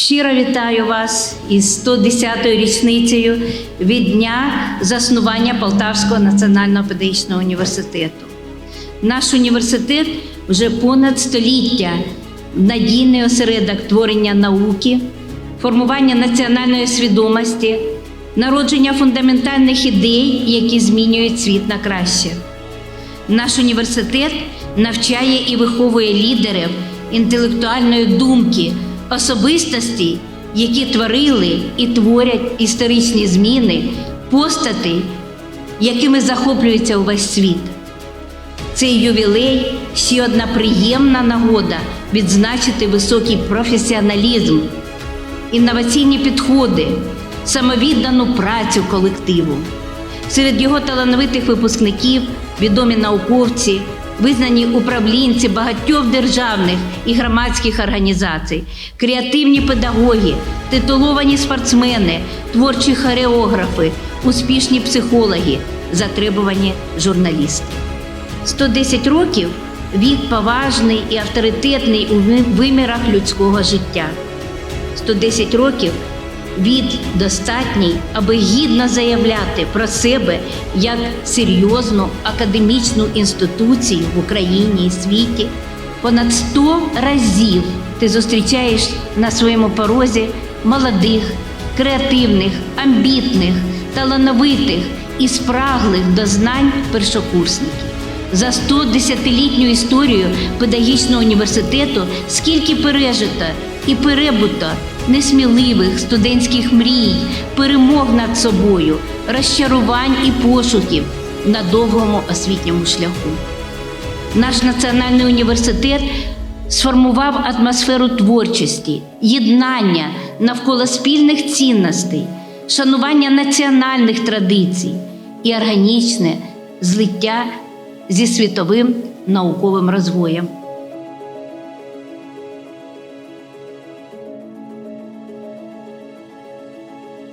Щиро вітаю вас із 110-ю річницею від дня заснування Полтавського національного педагогічного університету. Наш університет вже понад століття надійний осередок творення науки, формування національної свідомості, народження фундаментальних ідей, які змінюють світ на краще. Наш університет навчає і виховує лідерів інтелектуальної думки, особистості, які творили і творять історичні зміни, постати, якими захоплюється увесь світ. Цей ювілей ще одна приємна нагода відзначити високий професіоналізм, інноваційні підходи, самовіддану працю колективу. Серед його талановитих випускників відомі науковці, визнані управлінці багатьох державних і громадських організацій, креативні педагоги, титуловані спортсмени, творчі хореографи, успішні психологи, затребувані журналісти. 110 років вік поважний і авторитетний у вимірах людського життя. 110 років від достатній, аби гідно заявляти про себе як серйозну академічну інституцію в Україні і світі. Понад 100 разів ти зустрічаєш на своєму порозі молодих, креативних, амбітних, талановитих і спраглих до знань першокурсників. За 110-літню історію педагогічного університету скільки пережито і перебуто несміливих студентських мрій, перемог над собою, розчарувань і пошуків на довгому освітньому шляху. Наш національний університет сформував атмосферу творчості, єднання навколо спільних цінностей, шанування національних традицій і органічне злиття зі світовим науковим розвоєм.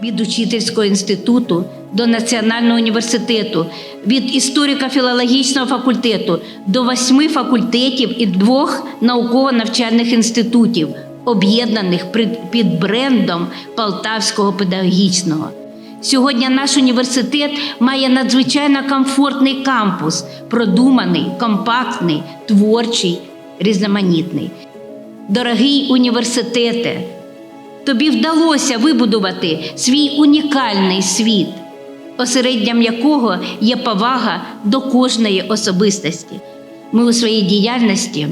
Від учительського інституту до Національного університету, від історико-філологічного факультету до восьми факультетів і двох науково-навчальних інститутів, об'єднаних під брендом Полтавського педагогічного. Сьогодні наш університет має надзвичайно комфортний кампус, продуманий, компактний, творчий, різноманітний. Дорогий університете, тобі вдалося вибудувати свій унікальний світ, осередням якого є повага до кожної особистості. Ми у своїй діяльності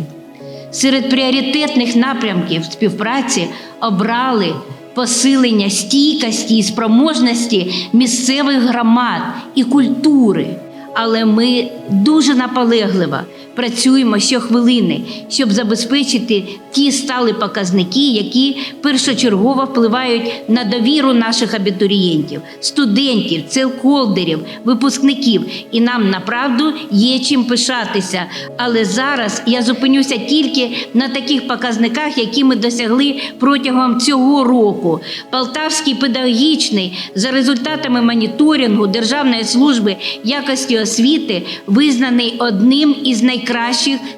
серед пріоритетних напрямків співпраці обрали посилення стійкості і спроможності місцевих громад і культури. Але ми дуже наполегливо працюємо щохвилини, щоб забезпечити ті стали показники, які першочергово впливають на довіру наших абітурієнтів, студентів, целколдерів, випускників. І нам направду є чим пишатися. Але зараз я зупинюся тільки на таких показниках, які ми досягли протягом цього року. Полтавський педагогічний за результатами моніторингу Державної служби якості освіти визнаний одним із найкращих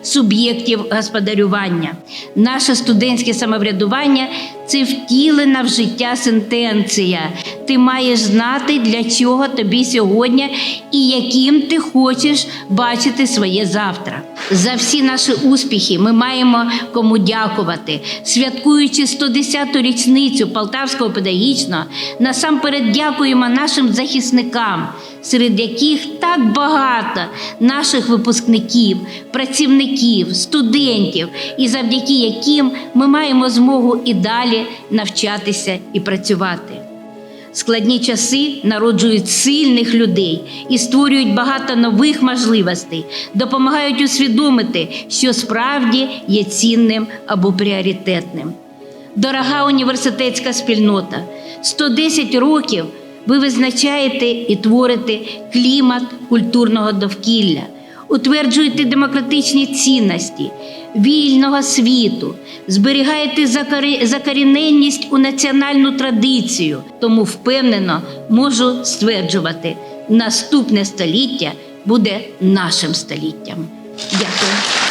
суб'єктів господарювання. Наше студентське самоврядування це втілена в життя сентенція. Ти маєш знати, для чого тобі сьогодні і яким ти хочеш бачити своє завтра. За всі наші успіхи ми маємо кому дякувати, святкуючи 110-ту річницю Полтавського педагогічного, насамперед дякуємо нашим захисникам, серед яких так багато наших випускників, працівників, студентів, і завдяки яким ми маємо змогу і далі навчатися і працювати. Складні часи народжують сильних людей і створюють багато нових можливостей, допомагають усвідомити, що справді є цінним або пріоритетним. Дорога університетська спільнота, 110 років ви визначаєте і творите клімат культурного довкілля, утверджуєте демократичні цінності, вільного світу, зберігаєте закоріненість у національну традицію. Тому впевнено можу стверджувати, наступне століття буде нашим століттям. Дякую.